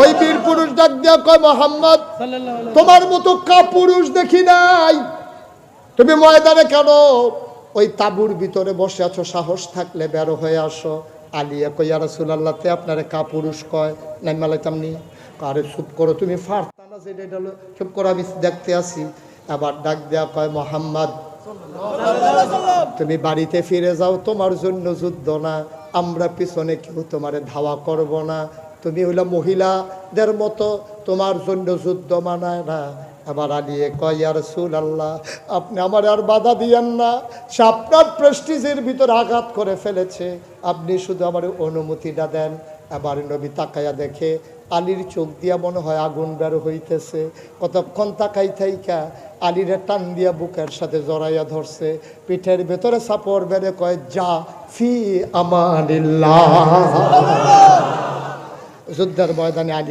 ওই বীর পুরুষ ডাক দিয়া কয় মোহাম্মদ তোমার মতো কাপুরুষ দেখি নাই। তুমি ময়দানে কেন? ওই তাবুর ভিতরে বসে আছো সাহস থাকলে বেরো হয়ে আসো। আলিয়া কই রাসূলুল্লাহতে আপনারে কাপুরুষ কয়? নাই মালাইতাম নি। আরে চুপ করো তুমি ফারতা না যেটা এটা চুপ করো আমি দেখতে আসি। আবার ডাক দেয়া কয় মোহাম্মদ তুমি বাড়িতে ফিরে যাও তোমার জন্য যুদ্ধ না। আমরা পিছনে কেউ তোমারে ধাওয়া করব না। তুমি হইলা মহিলাদের মতো, তোমার জন্য যুদ্ধ মানায় না। আবার আলিয়ে কয় আর সুল আল্লাহ আপনি আমার আর বাধা দিয়েন না। সে আপনার প্রেস্টিজের ভিতর আঘাত করে ফেলেছে। আপনি শুধু আমার অনুমতিটা দেন। আবার নবী তাকাইয়া দেখে আলীর চোখ দিয়া মনে হয় আগুন বের হইতেছে। কতক্ষণ তাকাই থাইকা, আলীরে টান দিয়া বুকের সাথে জড়াইয়া ধরছে। পিঠের ভেতরে সাপড় বেড়ে কয়, যা ফি আমানিল্লাহ। যুদ্ধের ময়দানে আলী